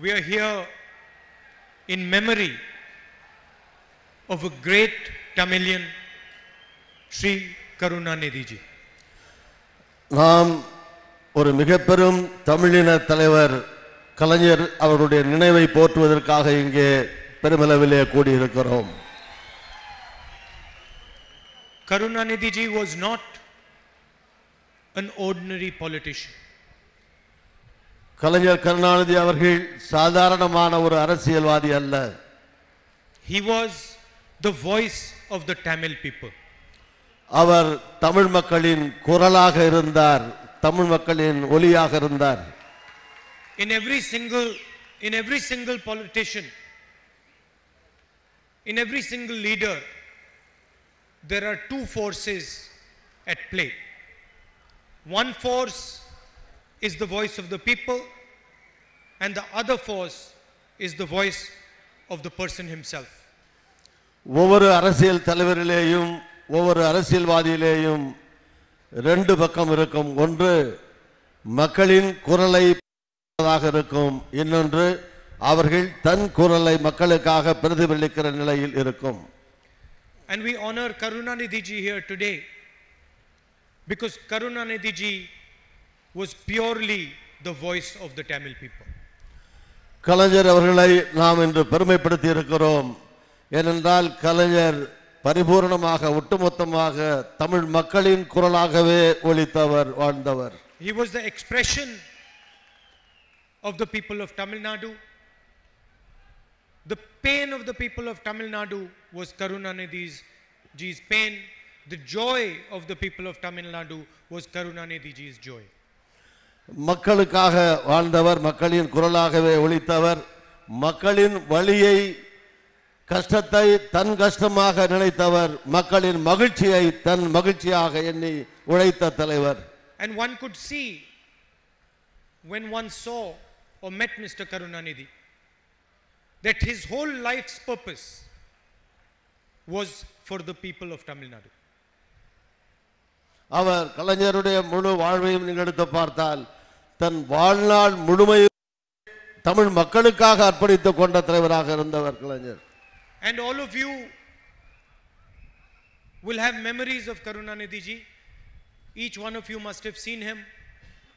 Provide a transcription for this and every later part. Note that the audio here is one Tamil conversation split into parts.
we are here in memory of a great Tamilian, Sri Karunanidhi ji. நாம் ஒரு மிக பெரும் தமிழின தலைவர் கலைஞர் அவருடைய நினைவை போற்றுவதற்காக இங்கே பெருமளவிலே கூடியிருக்கிறோம் Karunanidhi ji was not an ordinary politician. கலைஞர் கருணாநிதி அவர்கள் சாதாரணமான ஒரு அரசியல்வாதி அல்ல He was the voice of the Tamil people. அவர் தமிழ் மக்களின் குரலாக இருந்தார் தமிழ் மக்களின் ஒலியாக இருந்தார் In every single, in every single politician, in every single leader, there are two forces at play. One force is the voice of the people, and the other force is the voice of the person himself. ஒவ்வொரு அரசியல் தலைவரிலேயும் ஒவ்வொரு அரசியல்வாதியிலேயும் ரெண்டு பக்கம் இருக்கும் ஒன்று மக்களின் குரலை இருக்கும் இன்னொன்று அவர்கள் தன் குரலை மக்களுக்காக பிரதிபலிக்கிற நிலையில் இருக்கும் And we honor Karunanidhi ji here today because Karunanidhi ji was purely the voice of the Tamil people. கலைஞர் அவர்களை நாம் இன்று பெருமைப்படுத்தி இருக்கிறோம் ஏனென்றால் கலைஞர் பரிபூர்ணமாக ஒட்டுமொத்தமாக தமிழ் மக்களின் குரலாகவே ஒலித்தவர் வாழ்ந்தவர் He was the expression of the people of Tamil Nadu. The pain of the people of Tamil Nadu was Karunanidhi's ji's pain. The joy of the people of Tamil Nadu was Karunanidhi ji's joy. மக்களுக்காக வாழ்ந்தவர் மக்களின் குரலாகவே ஒலித்தவர் மக்களின் வழியை கஷ்டத்தை தன் கஷ்டமாக நினைத்தவர் மக்களின் மகிழ்ச்சியை தன் மகிழ்ச்சியாக எண்ணி உழைத்த தலைவர் And one could see when one saw or met Mr. Karunanidhi that his whole life's purpose was for the people of Tamil Nadu. அவர் கலைஞருடைய முழு வாழ்வையும் நீங்கள் எடுத்து பார்த்தால் தன் வாழ்நாள் முழுமையும் தமிழ் மக்களுக்காக அர்ப்பணித்துக் கொண்ட தலைவராக இருந்தவர் கலைஞர் And all of you will have memories of Karunanidhi ji. Each one of you must have seen him.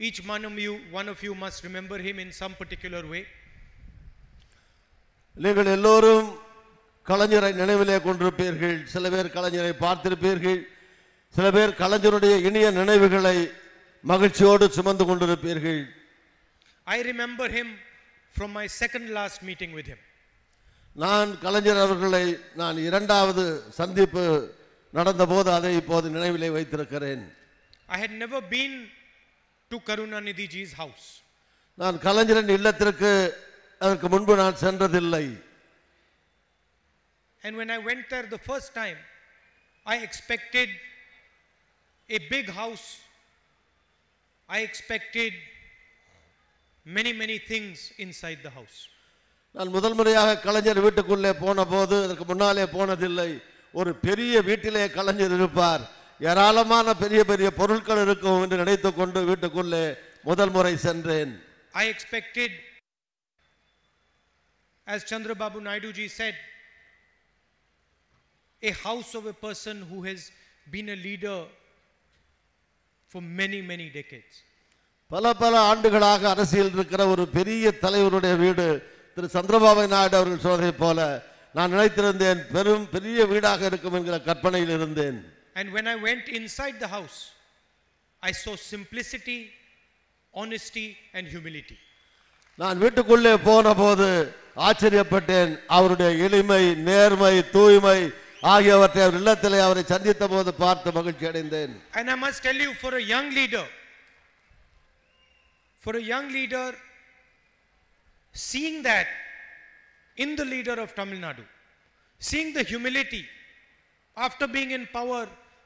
Each one of you, one of you must remember him in some particular way. நீங்கள் எல்லோரும் கலைஞரை நினைவிலே கொண்டிருப்பீர்கள் சில பேர் கலைஞரை பார்த்திருப்பீர்கள் சில பேர் கலைஞருடைய இனிய நினைவுகளை மகிழ்ச்சியோடு சுமந்து கொண்டிருப்பீர்கள் I remember him from my second last meeting with him. நான் கலைஞர் அவர்களை நான் இரண்டாவது சந்திப்பு நடந்தபோது அதை இப்போது நினைவிலே வைத்திருக்கிறேன் I had never been to Karunanidhi ji's house. நான் கலைஞரின் இல்லத்திற்கு அதற்கு முன்பு நான் சென்றதில்லை And when I went there the first time, I expected a big house. I expected many, many things inside the house. நான் முதல் முறையாக கலைஞர் வீட்டுக்குள்ளே போன போது அதற்கு முன்னாலே போனதில்லை. ஒரு பெரிய வீட்டிலே கலைஞர் இருப்பார். ஏராளமான பெரிய பெரிய பொருட்கள் இருக்கும் என்று நினைத்துக் கொண்டு வீட்டுக்குள்ளே முதல் முறை சென்றேன். I expected, as Chandrababu Naidu ji said, a house of a person who has been a leader for many, many decades. பல பல ஆண்டுகளாக அரசியல் இருக்கிற ஒரு பெரிய தலைவருடைய வீடு திரு சந்திரபாபு நாயுடு அவர்கள் சொன்னதை போல நான் நினைத்திருந்தேன் பெரும் பெரிய வீடாக இருக்கும் என்கிற கற்பனையில் இருந்தேன் And when I went inside the house, I saw simplicity, honesty, and humility. நான் வீட்டுக்குள்ளே போன போது ஆச்சரியப்பட்டேன் அவருடைய எளிமை நேர்மை தூய்மை ஆகியவற்றை அவர் இல்லத்திலே அவரை சந்தித்த போது பார்த்து மகிழ்ச்சி அடைந்தேன் And I must tell you, for a young leader, for a young leader, seeing that in the leader of Tamil Nadu, seeing the humility after being in power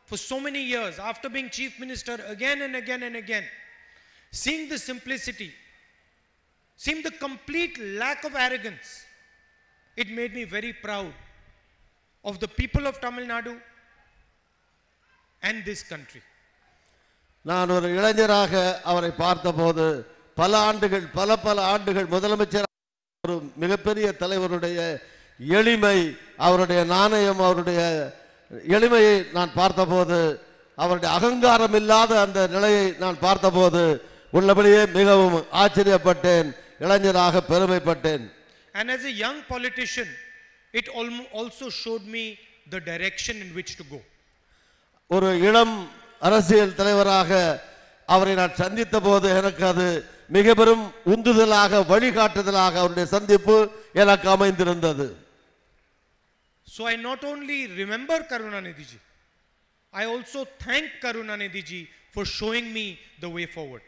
for so many years, after being chief minister again and again and again, seeing the simplicity, seeing the complete lack of arrogance, it made me very proud Of the people of Tamil Nadu and this country. நான் ஒரு இளைஞராக அவரை பார்த்தபோது பல ஆண்டுகள் பல பல ஆண்டுகள் முதலமைச்சர் ஒரு மிகப்பெரிய தலைவருடைய எளிமை அவருடைய நாணயம் அவருடைய எளிமையை நான் பார்த்தபோது அவருடைய அகங்காரம் இல்லாத அந்த நிலையை நான் பார்த்தபோது உள்ளபடியே மிகவும் ஆச்சரியப்பட்டேன் இளைஞராக பெருமைப்பட்டேன் And as a young politician, it almo- also showed me the direction in which to go. ஒரு இளம் அரசியல் தலைவராக அவரை நான் சந்தித்த போது எனக்கு அது மிக பெரும் உந்துதலாக வழிகாட்டுதலாக அவருடைய சந்திப்பு எனக்கு அமைந்திருந்தது So I not only remember Karunanidhi ji, I also thank Karunanidhi ji for showing me the way forward.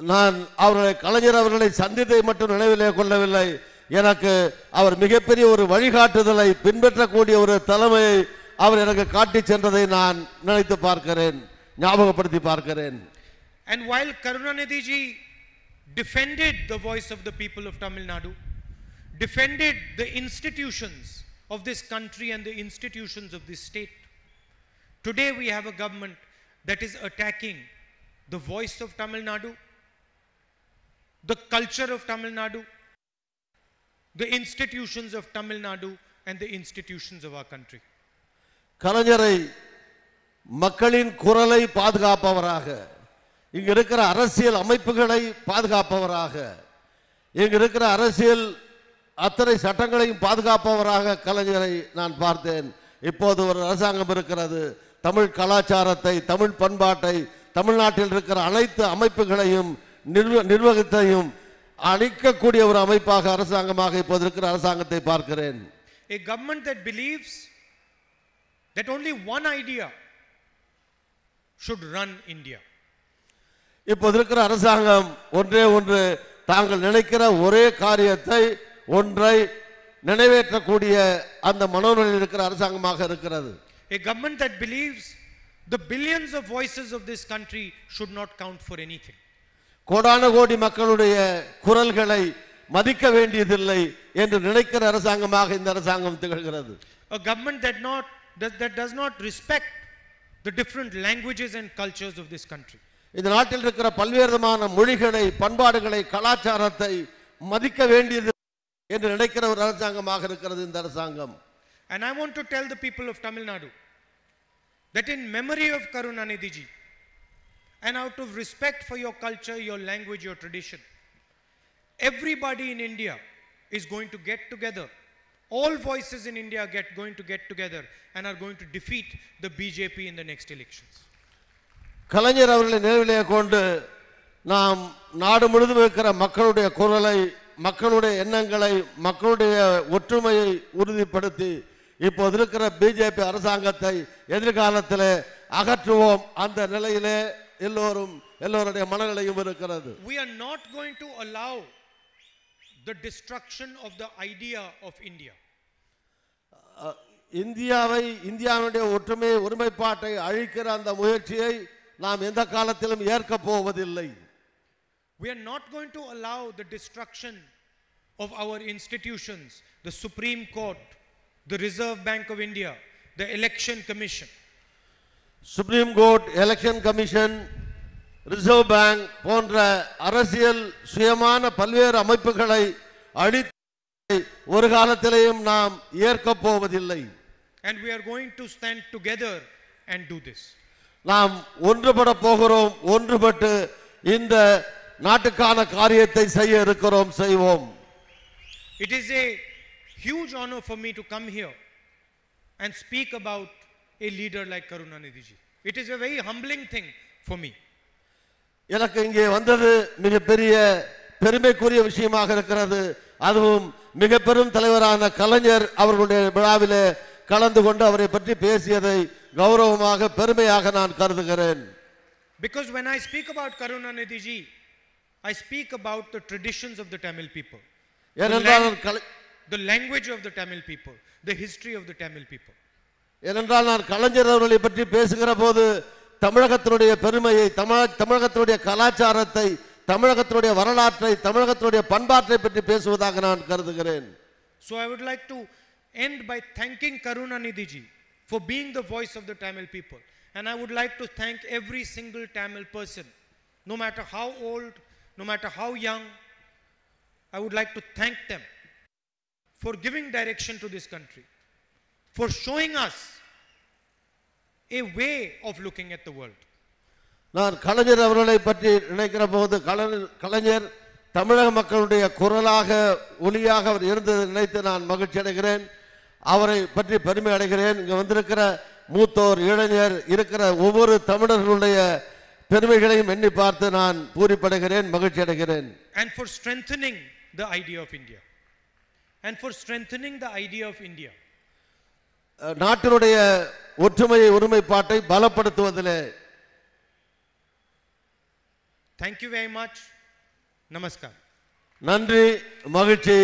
நான் அவர்களை கலைஞர் அவர்களை சந்தித்தை மட்டும் நினைவிலே கொள்ளவில்லை எனக்கு அவர் மிகப்பெரிய ஒரு வழிகாட்டுதலை பின்பற்றக்கூடிய ஒரு தலைமையை அவர் எனக்கு காட்டி சென்றதை நான் நினைத்து பார்க்கிறேன் ஞாபகப்படுத்தி பார்க்கிறேன் And while Karunanidhi ji defended the voice of the people of Tamil Nadu, defended the institutions of this country and the institutions of this state, today we have a government that is attacking the voice of Tamil Nadu, the culture of Tamil Nadu, the institutions of Tamil Nadu, and the institutions of our country. கலைஞரை மக்களின் குரலை பாதுகாப்பவராக இங்க இருக்கிற அரசியல் அமைப்புகளை பாதுகாப்பவராக இங்க இருக்கிற அரசியல் அத்தனை சட்டங்களையும் பாதுகாப்பவராக கலைஞரை நான் பார்த்தேன் இப்போது ஒரு அரசாங்கம் இருக்கிறது தமிழ் கலாச்சாரத்தை தமிழ் பண்பாட்டை தமிழ்நாட்டில் இருக்கிற அனைத்து அமைப்புகளையும் நிர்வ நிர்வகித்தையும் அழிக்கக்கூடிய ஒரு அமைப்பாக அரசாங்கமாக இப்போது இருக்கிற அரசாங்கத்தை பார்க்கிறேன் A government that believes that only one idea should run India. இப்போது இருக்கிற அரசாங்கம் ஒன்றே ஒன்று தாங்கள் நினைக்கிற ஒரே காரியத்தை ஒன்றை நிறைவேற்றக்கூடிய அந்த மனோநிலையில் இருக்கிற அரசாங்கமாக இருக்கிறது A government that believes the billions of voices of this country should not count for anything. கோடான கோடி மக்களுடைய குரல்களை மதிக்க வேண்டியதில்லை என்று நினைக்கிற அரசாங்கமாக இந்த அரசாங்கம் திகழ்கிறது A government that not that, that does not respect the different languages and cultures of this country. இந்த நாட்டில் இருக்கிற பல்வேறு விதமான மொழிகளை பண்பாடுகளை கலாச்சாரத்தை மதிக்க வேண்டியது என்று நினைக்கிற ஒரு அரசாங்கமாக இருக்கிறது இந்த அரசாங்கம் And I want to tell the people of Tamil Nadu that in memory of Karunanidhi ji and out of respect for your culture, your language, your tradition, everybody in India is going to get together. All voices in India get going to get together and are going to defeat the BJP in the next elections. கலைஞர் அவர்களை நினைவிலே கொண்டு நாம் நாடு முழுதும் இருக்கிற மக்களுடைய குரலை மக்களுடைய எண்ணங்களை மக்களுடைய ஒற்றுமையை உறுதிப்படுத்தி இப்போது இருக்கிற பிஜேபி அரசாங்கத்தை எதிர்காலத்தில் அகற்றுவோம் அந்த நிலையிலே எல்லோரும் எல்லோருடைய மனநிலையும் இருக்கிறது We are not going to allow the destruction of the idea of India. இந்தியாவை இந்தியாவுடைய ஒற்றுமை ஒருமைப்பாட்டை அழிக்கிற அந்த முயற்சியை நாம் எந்த காலத்திலும் ஏற்கப் போவதில்லை We are not going to allow the destruction of our institutions, the Supreme Court, the Reserve Bank of India, the Election Commission. Supreme court election commission reserve bank போன்ற அரசியல் சுயமான பல்வேறு அமைப்புகளை அழித்து ஒரு காலத்திலேயும் நாம் ஏற்கப் போவதில்லை And we are going to stand together and do this. நாம் ஒன்றுபட போகிறோம் ஒன்றுபட்டு இந்த நாட்டுக்கான காரியத்தை செய்ய இருக்கிறோம் செய்வோம் It is a huge honor for me to come here and speak about a leader like Karunanidhi ji. It is a very humbling thing for me. எனக்கு இங்கே வந்தது மிகப்பெரிய பெருமைக்குரிய விஷயமாக இருக்கிறது அதுவும் மிக பெரும் தலைவரான கலைஞர் அவர்களுடைய விழாவிலே கலந்து கொண்டு அவரை பற்றி பேசியதை கௌரவமாக பெருமையாக நான் கருதுகிறேன் Because when I speak about Karunanidhi ji, I speak about the traditions of the Tamil people, ஏனென்றால் the language of the Tamil people, the history of the Tamil people. ஏனென்றால் நான் கலைஞர் அவர்களை பற்றி பேசுகிற போது தமிழகத்தினுடைய பெருமையை தமிழ தமிழகத்தினுடைய கலாச்சாரத்தை தமிழகத்தினுடைய வரலாற்றை தமிழகத்தினுடைய பண்பாட்டை பற்றி பேசுவதாக நான் கருதுகிறேன் so I would like to end by thanking Karunanidhi ji for being the voice of the Tamil people and I would like to thank every single Tamil person no matter how old no matter how young I would like to thank them for giving direction to this country for showing us a way of looking at the world. நான் கலைஞர் அவர்களை பற்றி நினைக்கிற போது கலைஞர் கலைஞர் தமிழக மக்களுடைய குரலாக ஒளியாக அவர் இருந்ததை நினைத்து நான் மகிழ்ச்சி அடைகிறேன் அவரை பற்றி பெருமை அடைகிறேன் இங்க வந்திருக்கிற மூத்தோர் இளைஞர் இருக்கிற ஒவ்வொரு தமிழர்களுடைய பெருமைகளையும் எண்ணி பார்த்து நான் பூரிப்படைகிறேன் மகிழ்ச்சி அடைகிறேன் and for strengthening the idea of India. And for strengthening the idea of India. நாட்டினுடைய ஒற்றுமையை ஒருமைப்பாட்டை பலப்படுத்துவதிலே Thank you very much. Namaskar. நன்றி மகிழ்ச்சி